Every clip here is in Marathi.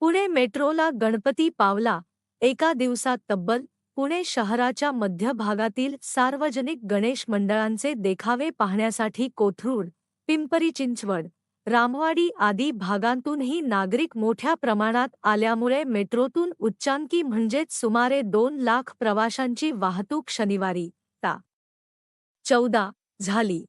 पुणे मेट्रोला गणपती पावला. एका दिवसात तब्बल पुणे शहराच्या मध्यभागातील सार्वजनिक गणेश मंडळांचे देखावे पाहण्यासाठी कोथरूड पिंपरी चिंचवड रामवाडी आदी भागांतूनही नागरिक मोठ्या प्रमाणात आल्यामुळे मेट्रोतून उच्चांकी म्हणजेच सुमारे दोन लाख प्रवाशांची वाहतूक शनिवारी ता. चौदा झाली.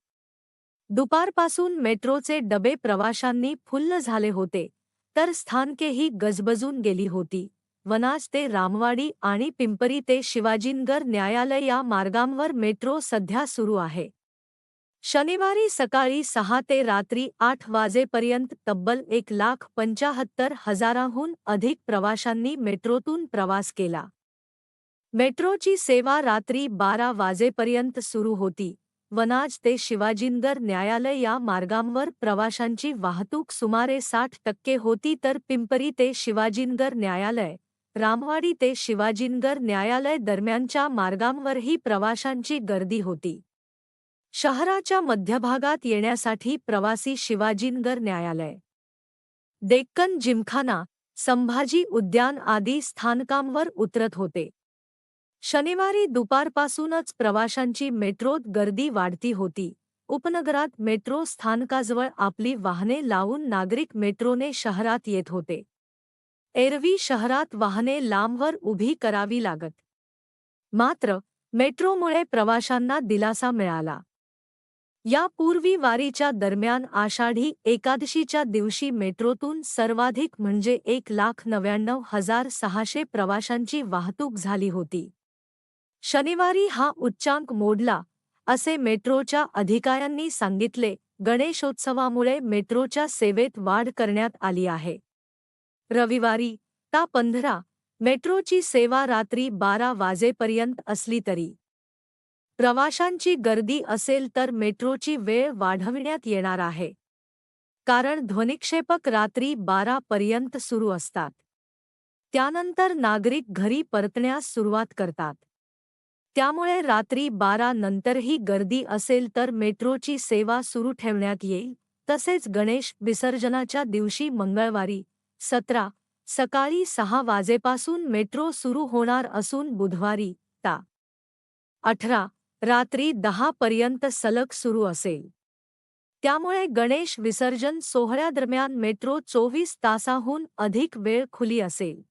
दुपारपासून मेट्रोचे डबे प्रवाशांनी फुल्ल झाले होते. तर स्थानकेही गजबजून गेली होती. वनाज ते रामवाडी आणि पिंपरी ते शिवाजीनगर न्यायालय या मार्गांवर मेट्रो सध्या सुरू आहे. शनिवारी सकाळी सहा ते रात्री आठ वाजेपर्यंत तब्बल एक लाख पंचाहत्तर हजाराहून अधिक प्रवाशांनी मेट्रोतून प्रवास केला. मेट्रोची सेवा रात्री बारा वाजेपर्यंत सुरू होती. वनाज ते शिवाजीनगर न्यायालय या मार्गांवर प्रवाशांची वाहतूक सुमारे साठ टक्के होती तर पिंपरी ते शिवाजीनगर न्यायालय रामवाडी ते शिवाजीनगर न्यायालय दरम्यानच्या मार्गांवरही प्रवाशांची गर्दी होती. शहराच्या मध्यभागात येण्यासाठी प्रवासी शिवाजीनगर न्यायालय. डेक्कन जिमखाना संभाजी उद्यान आदी स्थानकांवर उतरत होते. शनिवारी दुपारपासूनच प्रवाशांची मेट्रोत गर्दी वाढती होती. उपनगरात मेट्रो स्थानकाजवळ आपली वाहने लावून नागरिक मेट्रोने शहरात येत होते. एरवी शहरात वाहने लांबवर उभी करावी लागत. मात्र मेट्रोमुळे प्रवाशांना दिलासा मिळाला. यापूर्वी वारीच्या दरम्यान आषाढी एकादशीच्या दिवशी मेट्रोतून सर्वाधिक म्हणजे एक लाख नव्याण्णव हजार सहाशे प्रवाशांची वाहतूक झाली होती. शनिवारी हा उच्चांक मोडला असे मेट्रोच्या अधिकाऱ्यांनी सांगितले. गणेशोत्सवामुळे मेट्रोच्या सेवेत वाढ करण्यात आली आहे. रविवारी ता पंधरा मेट्रोची सेवा रात्री बारा वाजेपर्यंत असली तरी. प्रवाशांची गर्दी असेल तर मेट्रोची वेळ वाढविण्यात येणार आहे. कारण ध्वनिक्षेपक रात्री बारा पर्यंत सुरू असतात. त्यानंतर नागरिक घरी परतण्यास सुरुवात करतात. त्यामुळे रात्री बारा नंतरही गर्दी असेल तर मेट्रोची सेवा सुरू ठेवण्यात येईल. तसेच गणेश विसर्जनाच्या दिवशी मंगळवारी सतरा सकाळी सहा वाजेपासून मेट्रो सुरू होणार असून बुधवारी ता अठरा रात्री दहा पर्यंत सलग सुरू असेल. त्यामुळे गणेश विसर्जन सोहळ्यादरम्यान मेट्रो चोवीस तासाहून अधिक वेळ खुली असेल.